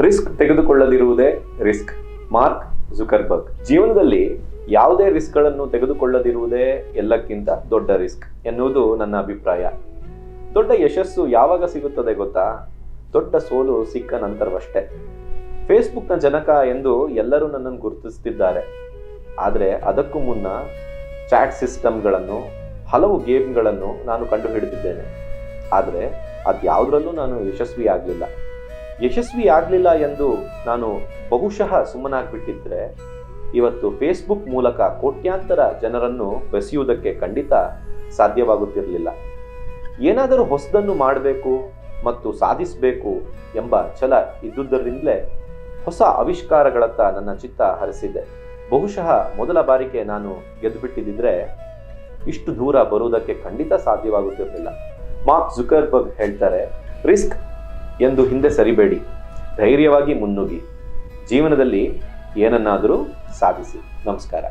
Risk ತೆಗೆದುಕೊಳ್ಳದಿರುವುದೇ risk. Mark Zuckerberg, ಜೀವನದಲ್ಲಿ ಯಾವುದೇ ರಿಸ್ಕ್ಗಳನ್ನು ತೆಗೆದುಕೊಳ್ಳದಿರುವುದೇ ಎಲ್ಲಕ್ಕಿಂತ ದೊಡ್ಡ ರಿಸ್ಕ್ ಎನ್ನುವುದು ನನ್ನ ಅಭಿಪ್ರಾಯ. ದೊಡ್ಡ ಯಶಸ್ಸು ಯಾವಾಗ ಸಿಗುತ್ತದೆ ಗೊತ್ತಾ? ದೊಡ್ಡ ಸೋಲು ಸಿಕ್ಕ ನಂತರವಷ್ಟೇ. ಫೇಸ್ಬುಕ್ನ ಜನಕ ಎಂದು ಎಲ್ಲರೂ ನನ್ನನ್ನು ಗುರುತಿಸುತ್ತಿದ್ದಾರೆ ಆದರೆ ಅದಕ್ಕೂ ಮುನ್ನ ಚಾಟ್ ಸಿಸ್ಟಮ್ಗಳನ್ನು, ಹಲವು ಗೇಮ್ಗಳನ್ನು ನಾನು ಕಂಡುಹಿಡಿದಿದ್ದೇನೆ. ಆದರೆ ಅದ್ಯಾವುದರಲ್ಲೂ ನಾನು ಯಶಸ್ವಿ ಯಶಸ್ವಿ ಆಗಲಿಲ್ಲ ಎಂದು ನಾನು ಬಹುಶಃ ಸುಮ್ಮನಾಗ್ಬಿಟ್ಟಿದ್ರೆ, ಇವತ್ತು ಫೇಸ್ಬುಕ್ ಮೂಲಕ ಕೋಟ್ಯಾಂತರ ಜನರನ್ನು ಬೆಸೆಯುವುದಕ್ಕೆ ಖಂಡಿತ ಸಾಧ್ಯವಾಗುತ್ತಿರಲಿಲ್ಲ. ಏನಾದರೂ ಹೊಸದನ್ನು ಮಾಡಬೇಕು ಮತ್ತು ಸಾಧಿಸಬೇಕು ಎಂಬ ಛಲ ಇದ್ದುದರಿಂದಲೇ ಹೊಸ ಆವಿಷ್ಕಾರಗಳತ್ತ ನನ್ನ ಚಿತ್ತ ಹರಿಸಿದೆ. ಬಹುಶಃ ಮೊದಲ ಬಾರಿಗೆ ನಾನು ಗೆದ್ದುಬಿಟ್ಟಿದ್ದರೆ ಇಷ್ಟು ದೂರ ಬರುವುದಕ್ಕೆ ಖಂಡಿತ ಸಾಧ್ಯವಾಗುತ್ತಿರಲಿಲ್ಲ. ಮಾರ್ಕ್ ಜುಕರ್ಬರ್ಗ್ ಹೇಳ್ತಾರೆ ರಿಸ್ಕ್ ಎಂದು ಹಿಂದೆ ಸರಿಬೇಡಿ. ಧೈರ್ಯವಾಗಿ ಮುನ್ನುಗ್ಗಿ. ಜೀವನದಲ್ಲಿ ಏನನ್ನಾದರೂ ಸಾಧಿಸಿ. ನಮಸ್ಕಾರ.